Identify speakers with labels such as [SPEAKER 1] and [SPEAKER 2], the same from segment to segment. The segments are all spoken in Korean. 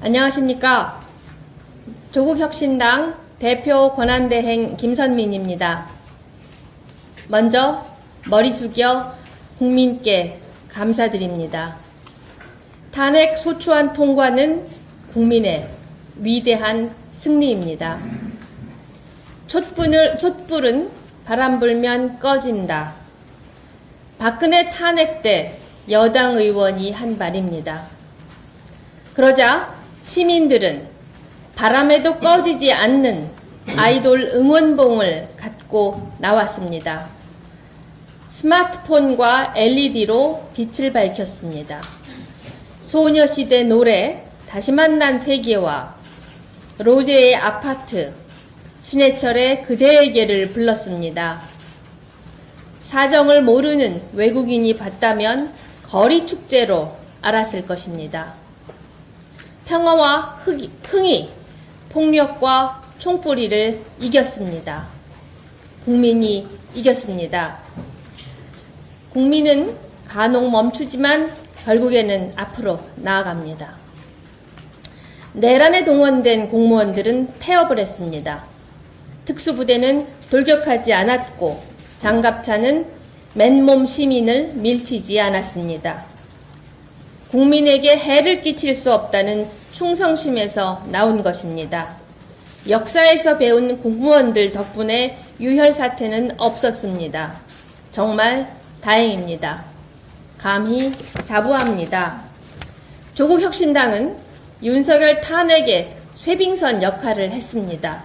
[SPEAKER 1] 안녕하십니까. 조국혁신당 대표 권한대행 김선민입니다. 먼저 머리 숙여 국민께 감사드립니다. 탄핵 소추안 통과는 국민의 위대한 승리입니다. 촛불을, 촛불은 바람 불면 꺼진다. 박근혜 탄핵 때 여당 의원이 한 말입니다. 그러자 시민들은 바람에도 꺼지지 않는 아이돌 응원봉을 갖고 나왔습니다. 스마트폰과 LED로 빛을 밝혔습니다. 소녀시대 노래 다시 만난 세계와 로제의 아파트, 신해철의 그대에게를 불렀습니다. 사정을 모르는 외국인이 봤다면 거리 축제로 알았을 것입니다. 평화와 흑이, 흥이 폭력과 총뿌리를 이겼습니다. 국민이 이겼습니다. 국민은 간혹 멈추지만 결국에는 앞으로 나아갑니다. 내란에 동원된 공무원들은 태업을 했습니다. 특수부대는 돌격하지 않았고 장갑차는 맨몸 시민을 밀치지 않았습니다. 국민에게 해를 끼칠 수 없다는 충성심에서 나온 것입니다. 역사에서 배운 공무원들 덕분에 유혈 사태는 없었습니다. 정말 다행입니다. 감히 자부합니다. 조국 혁신당은 윤석열 탄핵의 쇠빙선 역할을 했습니다.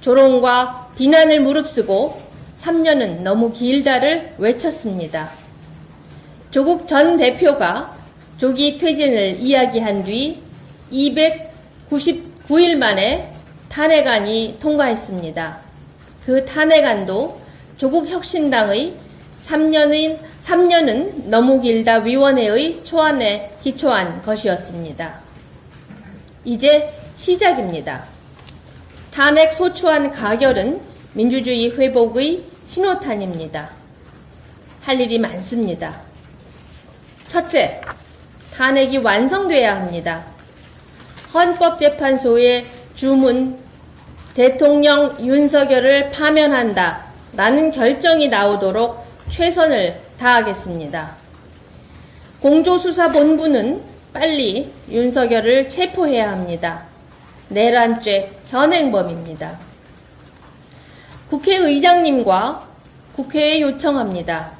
[SPEAKER 1] 조롱과 비난을 무릅쓰고 3년은 너무 길다를 외쳤습니다. 조국 전 대표가 조기 퇴진을 이야기한 뒤 299일 만에 탄핵안이 통과했습니다. 그 탄핵안도 조국 혁신당의 3년인 3년은 너무 길다 위원회의 초안에 기초한 것이었습니다. 이제 시작입니다. 탄핵 소추안 가결은 민주주의 회복의 신호탄입니다. 할 일이 많습니다. 첫째, 탄핵이 완성돼야 합니다. 헌법재판소의 주문 대통령 윤석열을 파면한다 라는 결정이 나오도록 최선을 다하겠습니다. 공조수사본부는 빨리 윤석열을 체포해야 합니다. 내란죄 현행범입니다. 국회의장님과 국회에 요청합니다.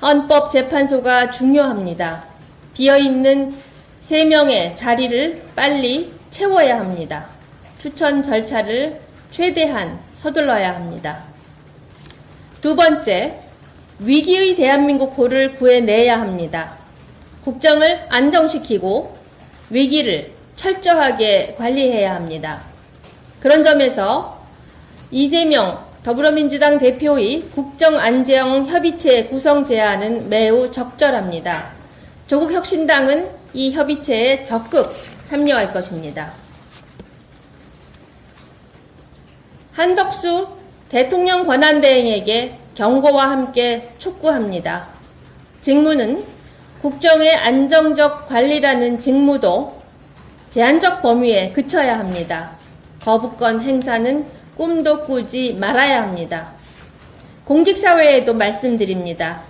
[SPEAKER 1] 헌법재판소가 중요합니다. 비어있는 3명의 자리를 빨리 채워야 합니다. 추천 절차를 최대한 서둘러야 합니다. 두 번째, 위기의 대한민국호를 구해내야 합니다. 국정을 안정시키고 위기를 철저하게 관리해야 합니다. 그런 점에서 이재명 더불어민주당 대표의 국정안정 협의체 구성 제안은 매우 적절합니다. 조국혁신당은 이 협의체에 적극 참여할 것입니다. 한덕수 대통령 권한대행에게 경고와 함께 촉구합니다. 직무는 국정의 안정적 관리라는 직무도 제한적 범위에 그쳐야 합니다. 거부권 행사는 꿈도 꾸지 말아야 합니다. 공직사회에도 말씀드립니다.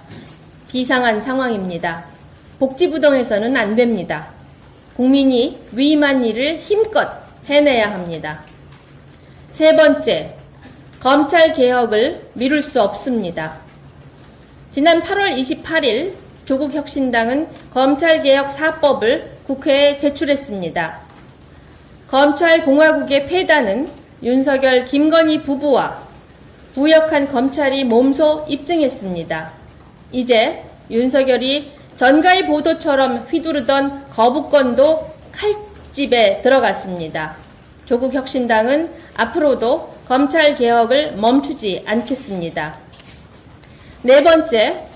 [SPEAKER 1] 비상한 상황입니다. 복지부동에서는 안 됩니다. 국민이 위임한 일을 힘껏 해내야 합니다. 세 번째, 검찰 개혁을 미룰 수 없습니다. 지난 8월 28일 조국 혁신당은 검찰 개혁 4법을 국회에 제출했습니다. 검찰 공화국의 폐단은 윤석열 김건희 부부와 부역한 검찰이 몸소 입증했습니다. 이제 윤석열이 전가의 보도처럼 휘두르던 거부권도 칼집에 들어갔습니다. 조국 혁신당은 앞으로도 검찰 개혁을 멈추지 않겠습니다. 네 번째,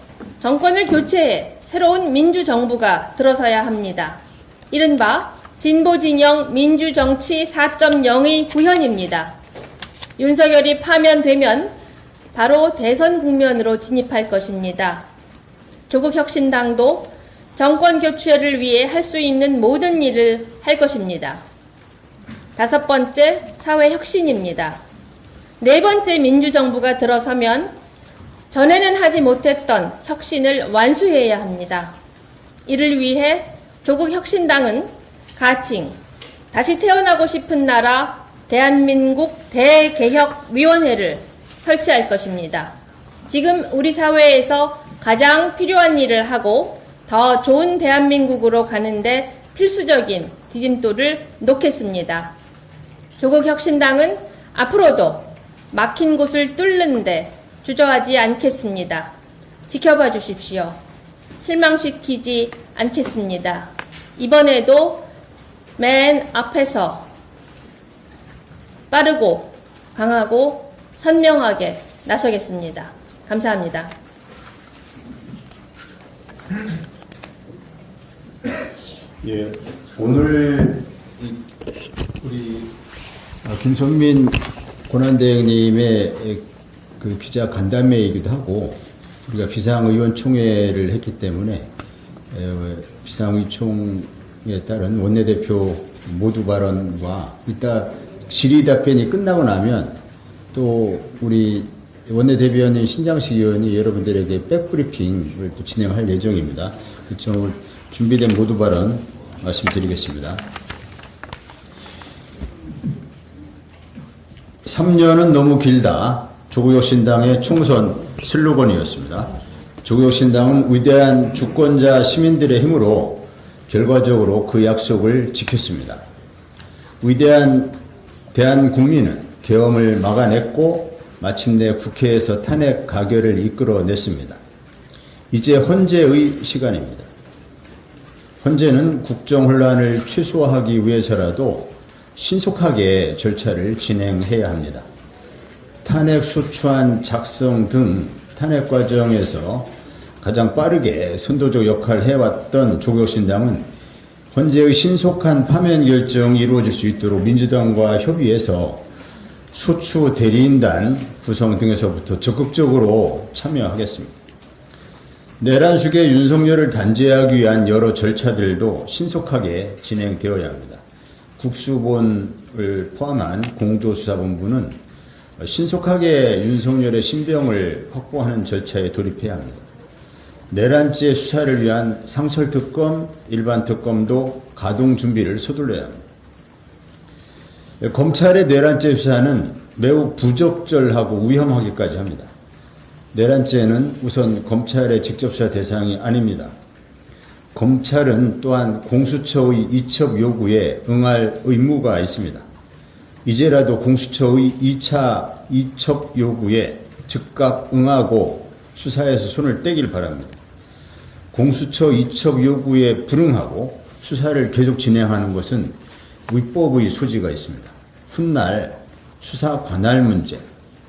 [SPEAKER 1] 정권을 교체해 새로운 민주정부가 들어서야 합니다. 이른바 진보진영 민주정치 4.0의 구현입니다. 윤석열이 파면되면 바로 대선 국면으로 진입할 것입니다. 조국혁신당도 정권 교체를 위해 할 수 있는 모든 일을 할 것입니다. 다섯 번째, 사회 혁신입니다. 네 번째 민주정부가 들어서면 전에는 하지 못했던 혁신을 완수해야 합니다. 이를 위해 조국 혁신당은 가칭, 다시 태어나고 싶은 나라 대한민국 대개혁위원회를 설치할 것입니다. 지금 우리 사회에서 가장 필요한 일을 하고 더 좋은 대한민국으로 가는데 필수적인 디딤돌을 놓겠습니다. 조국 혁신당은 앞으로도 막힌 곳을 뚫는데 주저하지 않겠습니다. 지켜봐 주십시오. 실망시키지 않겠습니다. 이번에도 맨 앞에서 빠르고 강하고 선명하게 나서겠습니다. 감사합니다.
[SPEAKER 2] 예, 오늘 이- 우리 아, 김선민 권한대행님의 그 기자 간담회이기도 하고 우리가 비상의원총회를 했기 때문에 에, 비상의총에 따른 원내대표 모두 발언과 이따 질의 답변이 끝나고 나면 또 우리 원내대변인 신장식 의원이 여러분들에게 백브리핑을 또 진행할 예정입니다. 그점 준비된 모두 발언 말씀드리겠습니다. 3년은 너무 길다. 조국혁신당의 총선 슬로건이었습니다. 조국혁신당은 위대한 주권자 시민들의 힘으로 결과적으로 그 약속을 지켰습니다. 위대한 대한국민은 계엄을 막아냈고 마침내 국회에서 탄핵 가결을 이끌어냈습니다. 이제 헌재의 시간입니다. 헌재는 국정 혼란을 최소화하기 위해서라도 신속하게 절차를 진행해야 합니다. 탄핵 소추안 작성 등 탄핵 과정에서 가장 빠르게 선도적 역할을 해왔던 조국신당은 헌재의 신속한 파면 결정이 이루어질 수 있도록 민주당과 협의해서 소추 대리인단 구성 등에서부터 적극적으로 참여하겠습니다. 내란숙의 윤석열을 단죄하기 위한 여러 절차들도 신속하게 진행되어야 합니다. 국수본을 포함한 공조수사본부는 신속하게 윤석열의 신병을 확보하는 절차에 돌입해야 합니다. 내란죄 수사를 위한 상설특검, 일반특검도 가동 준비를 서둘러야 합니다. 검찰의 내란죄 수사는 매우 부적절하고 위험하기까지 합니다. 내란죄는 우선 검찰의 직접 수사 대상이 아닙니다. 검찰은 또한 공수처의 이첩 요구에 응할 의무가 있습니다. 이제라도 공수처의 2차 이첩 요구에 즉각 응하고 수사에서 손을 떼길 바랍니다. 공수처 이첩 요구에 불응하고 수사를 계속 진행하는 것은 위법의 소지가 있습니다. 훗날 수사 관할 문제,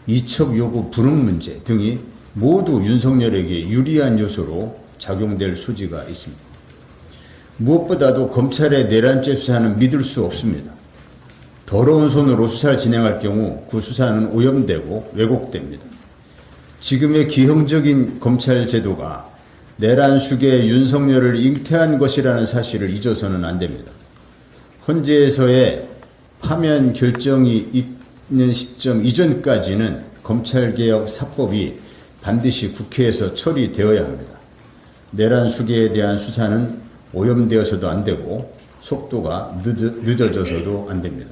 [SPEAKER 2] 이첩 요구 불응 문제 등이 모두 윤석열에게 유리한 요소로 작용될 소지가 있습니다. 무엇보다도 검찰의 내란죄 수사는 믿을 수 없습니다. 더러운 손으로 수사를 진행할 경우 그 수사는 오염되고 왜곡됩니다. 지금의 기형적인 검찰 제도가 내란 숙의 윤석열을 잉태한 것이라는 사실을 잊어서는 안 됩니다. 헌재에서의 파면 결정이 있는 시점 이전까지는 검찰개혁 사법이 반드시 국회에서 처리되어야 합니다. 내란 수계에 대한 수사는 오염되어서도 안 되고 속도가 늦어, 져서도안 됩니다.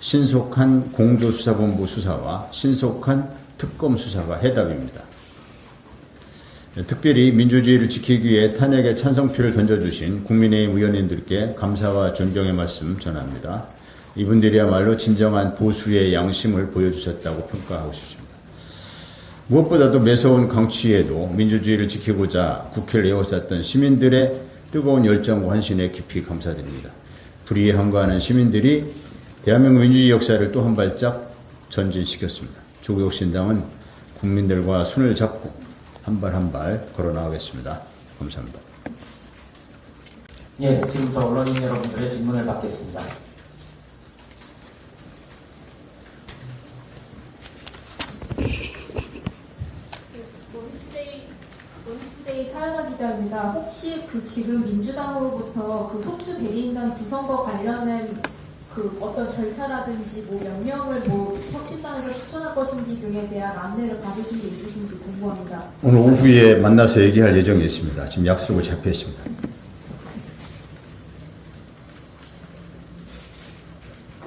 [SPEAKER 2] 신속한 공조수사본부 수사와 신속한 특검 수사가 해답입니다. 네, 특별히 민주주의를 지키기 위해 탄핵에 찬성표를 던져주신 국민의힘 의원님들께 감사와 존경의 말씀 전합니다. 이분들이야말로 진정한 보수의 양심을 보여주셨다고 평가하고 싶습니다. 무엇보다도 매서운 강취에도 민주주의를 지키고자 국회를 에워쌌던 시민들의 뜨거운 열정과 헌신에 깊이 감사드립니다. 불의에 항거하는 시민들이 대한민국 민주주의 역사를 또 한 발짝 전진시켰습니다. 조국혁신당은 국민들과 손을 잡고 한 발 한 발 걸어 나가겠습니다. 감사합니다.
[SPEAKER 3] 예, 지금부터 언론인 여러분들의 질문을 받겠습니다.
[SPEAKER 4] 원투데이, 원투데이 차연아 기자입니다. 있습니다. 혹시 그 지금 민주당으로부터 그 소추 대리인단 구성과 관련된 그 어떤 절차라든지 뭐몇 명을 뭐 혁신당에서 추천할 것인지 등에 대한 안내를 받으신 게 있으신지 궁금합니다.
[SPEAKER 2] 오늘 오후에 만나서 얘기할 예정이 있습니다. 지금 약속을 잡혀 있습니다.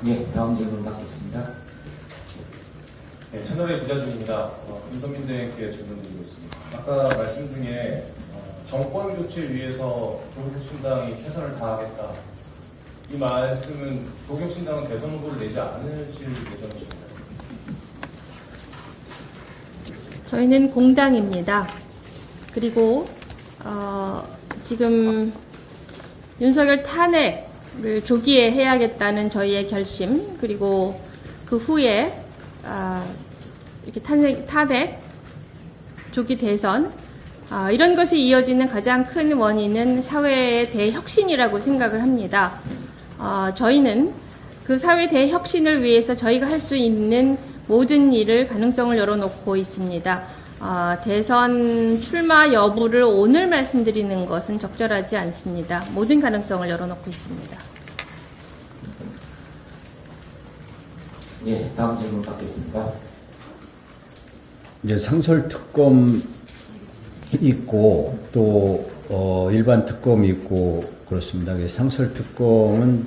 [SPEAKER 3] 예, 다음 질문 받겠습니다.
[SPEAKER 5] 네, 채널의 부자준입니다. 어, 김선민 대행께 질문 드리겠습니다. 아까 말씀 중에 어, 정권 교체 위해서 조국신당이 최선을 다하겠다. 이 말씀은 조국신당은 대선 후보를 내지 않으실 예정이신가요?
[SPEAKER 1] 저희는 공당입니다. 그리고 어, 지금 윤석열 탄핵을 조기에 해야겠다는 저희의 결심 그리고 그 후에 아, 이렇게 탄핵, 탄핵 조기 대선 아, 이런 것이 이어지는 가장 큰 원인은 사회의 대혁신이라고 생각을 합니다. 아, 저희는 그 사회 대혁신을 위해서 저희가 할 수 있는 모든 일을 가능성을 열어놓고 있습니다. 아, 대선 출마 여부를 오늘 말씀드리는 것은 적절하지 않습니다. 모든 가능성을 열어놓고 있습니다.
[SPEAKER 3] 예, 다음 질문 받겠습니다.
[SPEAKER 2] 이제 상설 특검 있고 또 어, 일반 특검이 있고 그렇습니다. 상설 특검은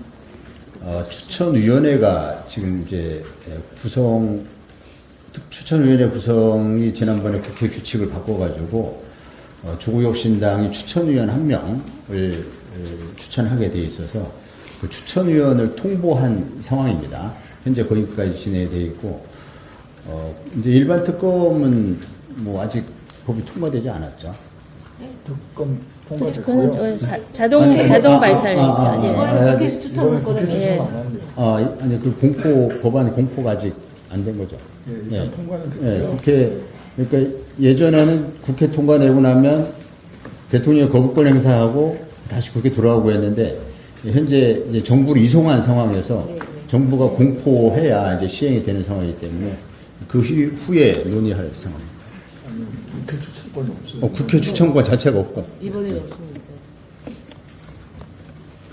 [SPEAKER 2] 어, 추천위원회가 지금 이제 구성 특- 추천위원회 구성이 지난번에 국회 규칙을 바꿔가지고 어, 조국혁신당이 추천위원 한 명을 어, 추천하게 돼 있어서 그 추천위원을 통보한 상황입니다. 현재 거기까지 진행돼 있고 어, 이제 일반 특검은 뭐 아직 법이 통과되지 않았죠.
[SPEAKER 6] 특검
[SPEAKER 1] 그거는
[SPEAKER 6] 통과됐고요.
[SPEAKER 1] 저 자, 자동
[SPEAKER 2] 아니,
[SPEAKER 1] 자동
[SPEAKER 2] 아,
[SPEAKER 1] 발찰이죠.
[SPEAKER 2] 아, 아,
[SPEAKER 1] 예.
[SPEAKER 2] 아,
[SPEAKER 6] 이번에
[SPEAKER 2] 국회에서
[SPEAKER 6] 추천을 국회 추천
[SPEAKER 1] 예.
[SPEAKER 6] 안 합니다.
[SPEAKER 2] 아, 아니 그 공포 법안 공포가 아직 안 된 거죠.
[SPEAKER 6] 예, 일단
[SPEAKER 2] 예.
[SPEAKER 6] 통과는
[SPEAKER 2] 예,
[SPEAKER 6] 됐고요.
[SPEAKER 2] 국회 그러니까 예전에는 국회 통과되고 나면 대통령 거부권 행사하고 다시 국회 돌아오고 했는데 현재 이제 정부를 이송한 상황에서 정부가 공포해야 이제 시행이 되는 상황이기 때문에 그 후- 후에 논의할 상황입니다.
[SPEAKER 6] 국회 추천권이 없어요.
[SPEAKER 2] 어, 국회 추천권 자체가 없고
[SPEAKER 7] 이번에 없습니다.